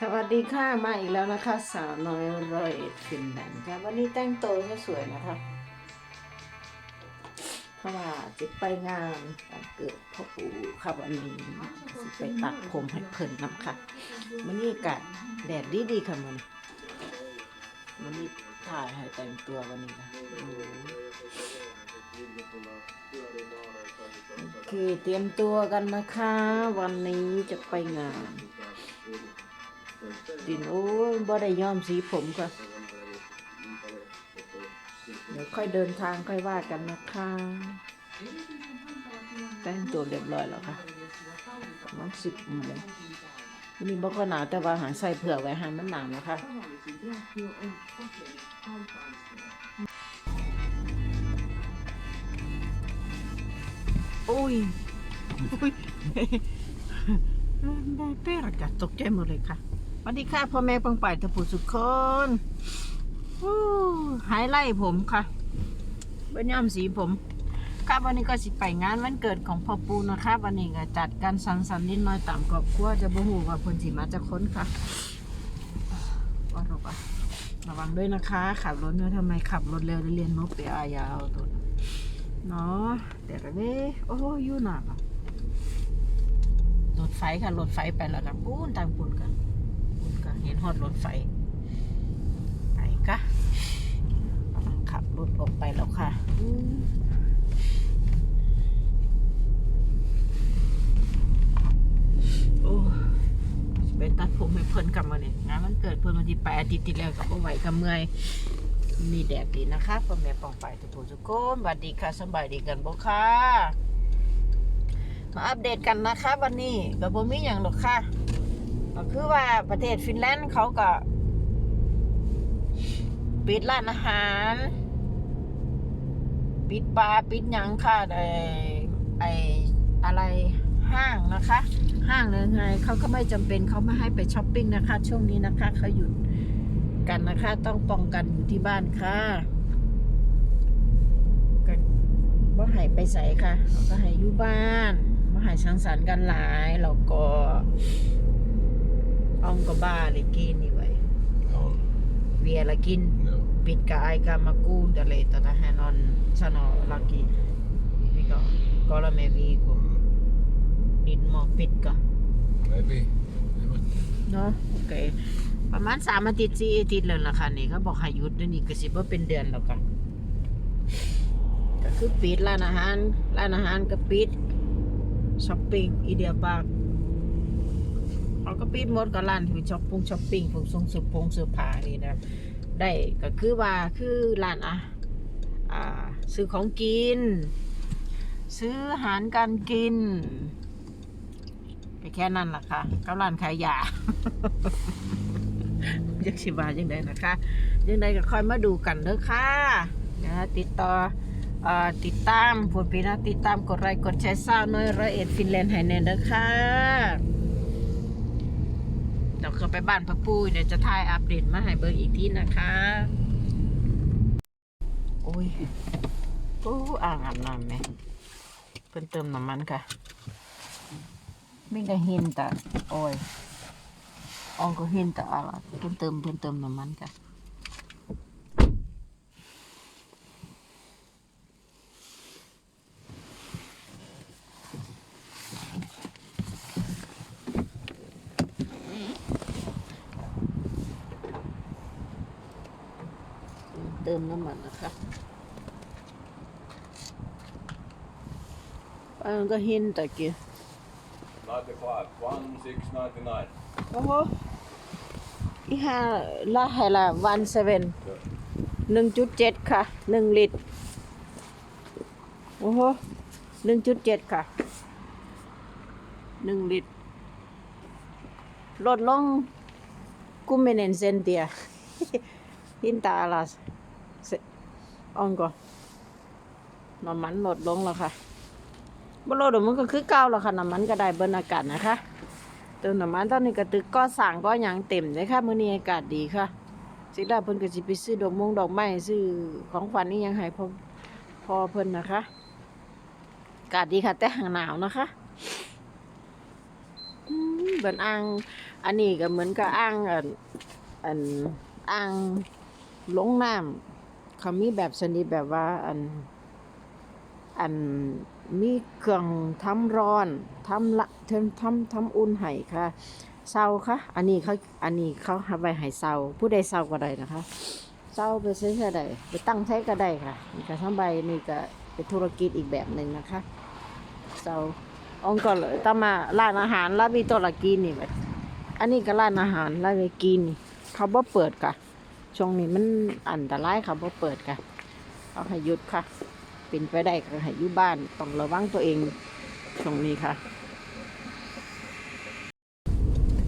สวัสดีค่ะมาอีกแล้วนะคะสาวน้อยร้อยเอ็ดฟินแลนด์ค่ะวันนี้แต่งตัวก็สวยนะคะเพราะว่าจะไปงานวันเกิดพ่อปู่ค่ะวันนี้สิไปตัดผมให้เพิ่นนำค่ะวันนี้อากาศแดดดีดีๆค่ะมันวันนี้ถ่ายให้แต่งตัววันนี้นะโอเคเตรียมตัวกันนะคะ วันนี้จะไปงาน ดินโอ้ยบ่ได้ย้อมสีผมค่ะ เดี๋ยวค่อยเดินทางค่อยว่ากันนะคะ แต่งตัวเรียบร้อยแล้วค่ะมันสิบโมงวันนี้บ่ก็หนาวแต่ว่าหาใส่เผื่อไว้ให้มันหนาวนะคะโอ้ยโอ้ยได้เปรกัดตกใจหมดเลยค่ะ สวัสดีค่ะพ่อแม่ปังป่ายตะปูสุขคนหายไล่ผมค่ะเบิ้ย่อมสีผมครับวันนี้ก็สิไปงานวันเกิดของพ่อปูนะคะวันนี้ก็จัดการสังสรรค์นิดหน้อยตามครอบครัวจะบ่ฮู้ว่าเพิ่นสิมาจะค้นค่ะว่าเราปะระวังด้วยนะคะ ขับรถเนี่ยทำไมขับรถเร็วเรียนนกเปียอายาวตัวเนาะแต่ละเว้โอ้ยอยู่หนักอะรถไฟค่ะรถไฟไปแล้วกันปูนตามปูนกัน เห็นฮอดรถไฟไปกะขับรถออกไปแล้วค่ะโอ้ไปตัดผมให้เพิ่นกลับมาเนี่ยงานมันเกิดเพิ่นวันที่แปดอาทิตย์ที่แล้วกับไหวกับเมื่อยมีแดดดีนะคะพ่อแม่ปองไปทุกคนทุกคนสวัสดีค่ะสบายดีกันบ่ค่ะ มาอัปเดตกันนะคะ วันนี้ก็บ่มีอย่างหรอกค่ะ ก็คือว่าประเทศฟินแลนด์เขาก็ปิดร้านอาหาร ปิดบาปิดยังค่ะไอไออะไรห้างนะคะ ห้างเลยไงเขาก็ไม่จำเป็นเขาไม่ให้ไปช้อปปิ้งนะคะ ช่วงนี้นะคะเขาหยุดกันนะคะ ต้องป้องกันอยู่ที่บ้านค่ะก็บ่ให้ไปใส่ค่ะเขาก็ให้อยู่บ้านบ่ให้สังสรรค์กันหลายแล้วก็ นนี่ไว้ Ja, เวียละกิน ja. pitkä aika mä kuuntelin tätä hän on sanoo laki mikä on kolme viikon niin mä oon pitkä Maybe. Jag vet inte. เนาะโอเคประมาณสามอาทิตย์สี่อาทิตย์แล้วล่ะค่ะนี่เขาบอกให้หยุดด้วยนี่ก็สิบ่เป็นเดือนแล้วกันก็คือปิดร้านอาหารร้านอาหารก็ปิดช้อปปิ้งอีเดียปาร์ค เขาก็ปิดหมดก็ร้านที่ช้อปปิ้งช้อปปิ้งพวกส่งเสื้อผงเสื้อผ้านี่นะได้ก็คือว่าคือร้านอะอ่าซื้อของกิน ซื้ออาหารการกินแค่นั้นล่ะค่ะกับร้านขายยายักชิบายังไงนะคะยังไงก็ค่อยมาดูกันเด้อค่ะนะติดต่อติดตามผลพีนะติดตามกดไลค์กดแชร์ซ่าวน้อยร้อยเอ็ดฟินแลนด์ไฮแนนเด้อค่ะ เดี๋ยวเขาไปบ้านพระปุ้ยเดี๋ยวจะถ่ายอัปเดตมาให้เบิ่งอีกทีนะคะ โอ้ยโอ้อ่างอาบน้ำไหมเพิ่นเติมน้ำมันค่ะไม่ได้เห็นแต่โอ้ยองก็เห็นแต่อะไรเพิ่นเติมเพิ่นเติมน้ำมันค่ะเติมน้ำมันนะคะอันก็เห็นแต่เกี่ยว 95, 1699. โอ้โหอีห้าละให้ละวันเซเว่นหนึ่งจุดเจ็ดค่ะหนึ่งลิตร โอ้โหหนึ่งจุดเจ็ดค่ะหนึ่งลิตร ลดลงกุมเมเนนเซนเตียหินตาลาเซ อองก็น้ำมันลดลงแล้วค่ะบ่ลดมันก็คือเก่าแล้วค่ะน้ำมันก็ได้เบิร์นอากาศนะคะเติมน้ำมันตอนนี้ก็ตึกก็สั่งก็หยังเต็มเลยค่ะมื้อนี้อากาศดีค่ะสิดาเพิ่นก็สิไปซื้อดอกมงดอกไม้ซื้อของขวัญนี่ยังให้พอพอเพิ่นนะคะอากาศดีค่ะ แต่ห่างหนาวนะคะอืมเหมือนอ่างอันนี้ก็เหมือนกับอ่างอันอันอ่างลงน้ำ เขามีแบบชนิดแบบว่าอันอันมีเครื่องทำร้อนทำละเทำทำทำอุ่นให้ค่ะเซาค่ะอันนี้เขาอันนี้เขาทำไว้ให้เซาผู้ใดเซาก็ได้นะคะเซาไปใช้ก็ได้ไปตั้งใช้ก็ได้ค่ะนี่ก็ทำใบนี่ก็เป็นธุรกิจอีกแบบหนึ่งนะคะเซาองค์ก็เลยต้องมาร้านอาหารร้านมีตัวละกินนี่แบบอันนี้ก็ร้านอาหารร้านไปกินเขาบ่เปิดค่ะ ช่วงนี้มันอันตรายเขาบ่เปิดค่ะ เอาให้หยุดค่ะ เป็นไปได้ก็ให้อยู่บ้านต้องระวังตัวเองช่วงนี้ค่ะ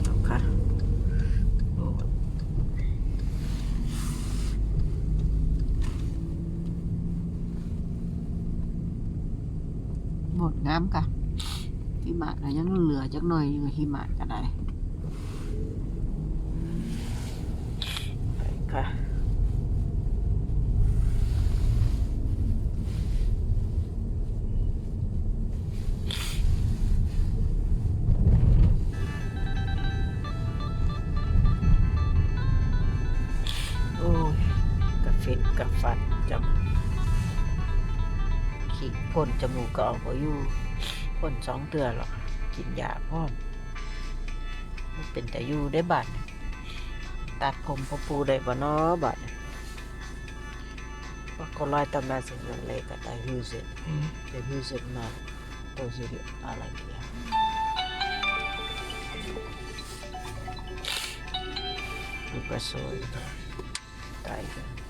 ครับค่ะโอ้หมดน้ำค่ะหิมะก็ยังเหลือจักหน่อยอยู่หิมะก็ได้ ฟิดกระฟัดจำขี้พ่นจมูกก็ออกมาอยู่พ่นสองเตือหรอกกินยาพร้อมมันเป็นแต่อยู่ได้บัดตัดผมพอปูได้บ่เนาะบัดว่าก็ลอยตำนานสิ่งนั้นเลยก็ได้ฮิวเซนได้ฮิวเซนมาตัวสิอะไรเนี่ยนี่ก็สวยตายกัน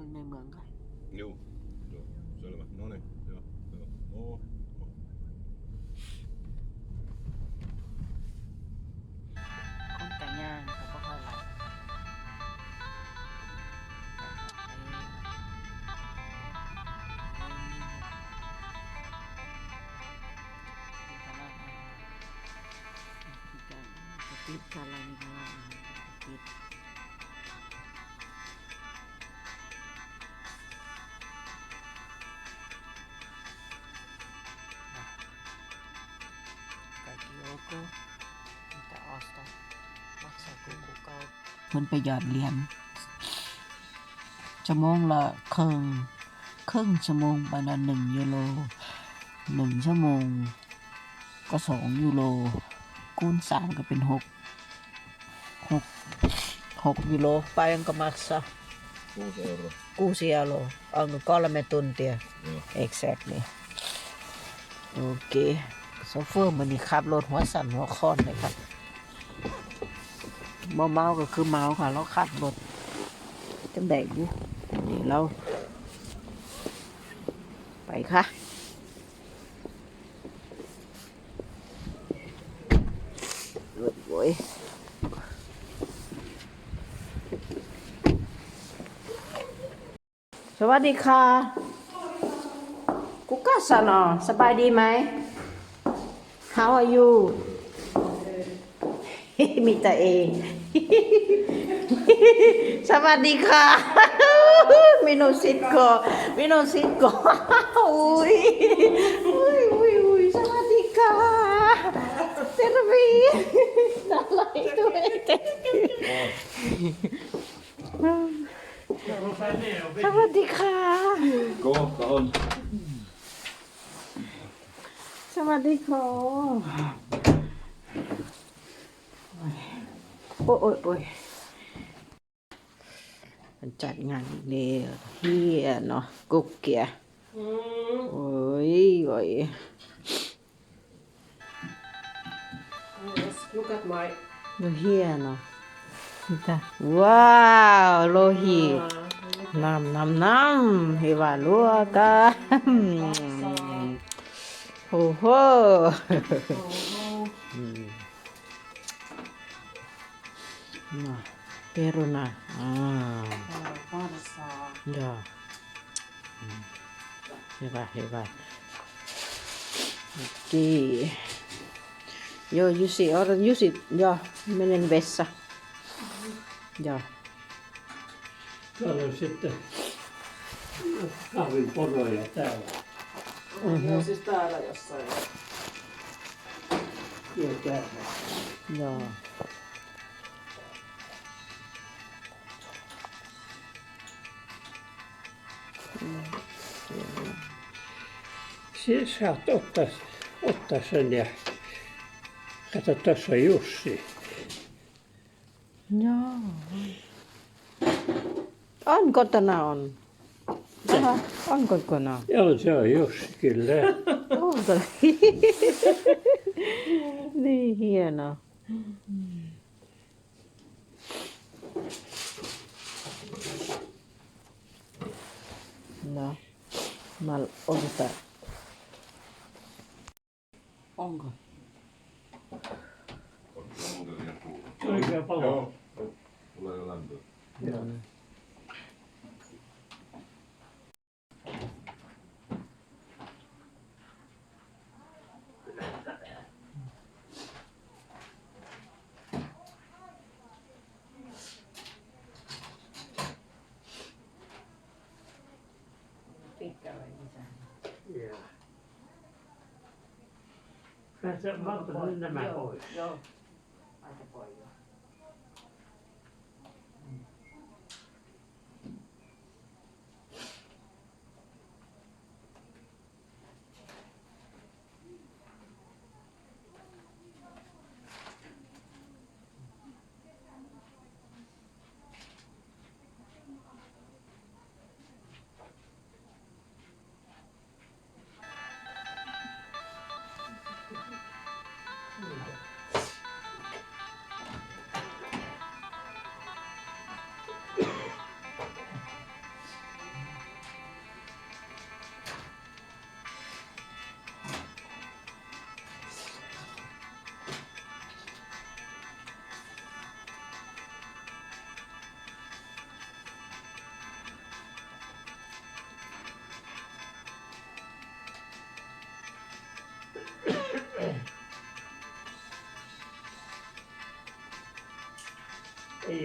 เบิ่งในเมืองค่ะ Joo, joo, selvä. No niin, joo, joo. Oo, oo. คนแต่งงานเเพิ่นไปหยอดเหรียญชั่วโมงละครึ่งครึ่งชั่วโมงไปละหนึ่งยูโรหนึ่งชั่วโมง ก็สองยูโรคูณสามก็เป็นหกหกหกยูโรไปยังก็มักซะ Kuusi euroa. kuusi euroa on kolme tuntia Joo. exactly โอเคโซเฟอร์มันนี่ขับรถหัวสั่นหัวคอนเลยครับ เมเมาก็คือเมาค่ะ เราขับรถจังแดกอยู่นี่เรา ไปค่ะรถโวยสวัสดีค่ะ กุกัสนอสบายดีไหม How are you มีแต่เอง สวัสดีค่ะมิโนซิตโกมิโนซิตโกอุ้ยอุ้ยอุ้ยอุ้ยสวัสดีค่ะเซรวีอะไรด้วยเต้สวัสดีค่ะ Kohta on. สวัสดีค่ะ โอ้ยโอ้ยโอ้ยมันจัดงานอีกแล้วเฮียเนาะกุกเกียโอ้ยโอ้ย Yes, look at my ดูเฮียเนาะนี่จ้ะว้าวโลหิต uh, น้ำน้ำน้ำเฮวาลัวกันโอ้โห oh, peruna. Ah, joo. Mm. Hyvä, hyvä. Okei. Joo, Jussi, odotan Jussi, joo, menen vessa. Joo. Tuolla on sitten kahvin poroja täällä. Mm-hmm. Joo, siis täällä jossain. Joo, täällä. Joo. Si- Saat ottaa, ottaa sen ja kato, tuossa on Jussi. Joo. On kotona on. Aha, on kotona. Joo, se on Jussi kyllä. Onko? niin hieno. No, mä otetaan. Onko? Onko muuten liian kuuma? Kyllä palo. Joo. Tulee jo lämpöä. Joo. Niin. 那这 sẽ góp phần.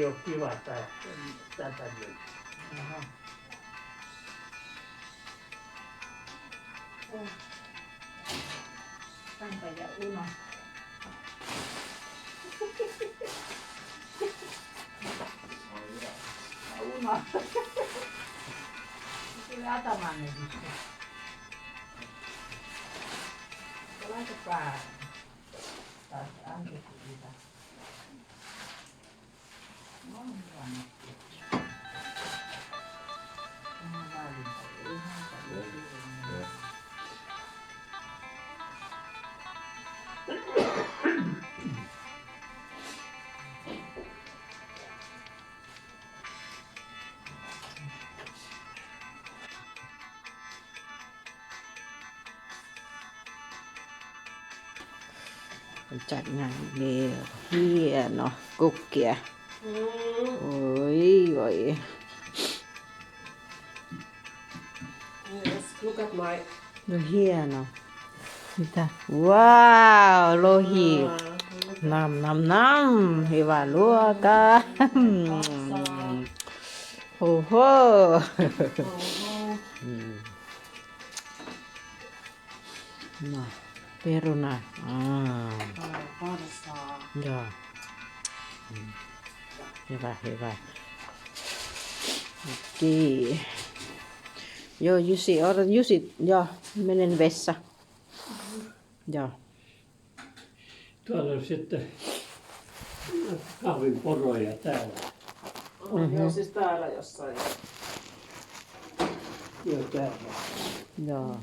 ole kiva tämä tätä myötä. Aha. Oh. Tampa ja Una. Una. Tuli Atamanne sitten. Laita จัดงานเดียวเฮียเนาะกุกเกีย Ôi vậy. Yes, look at my. Look here now. Wow, lohi. Ah. Nam nam nam, hiva luoka. Ho ho. Na, peruna. À. Ah. Ah, parsa. Ja. Dạ. Mm. Hyvä, hyvä. Okei. Joo, Jussi, odotan Jussi, joo, menen vessa. Joo. Tuolla on sitten kahvin poroja täällä. Mm-hmm. Joo, siis täällä jossain. Joo, täällä. Joo.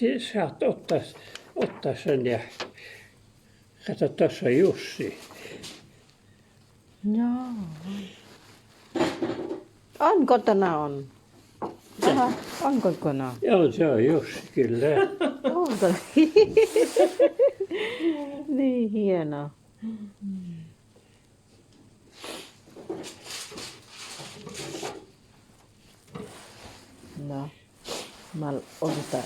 Saat ottaa, ottaa sen ja kato, tuossa on Jussi. Joo. On kotona on. Aha, onko kona? Joo, se on Jussi kyllä. Onko? niin hienoa. No, mal otetaan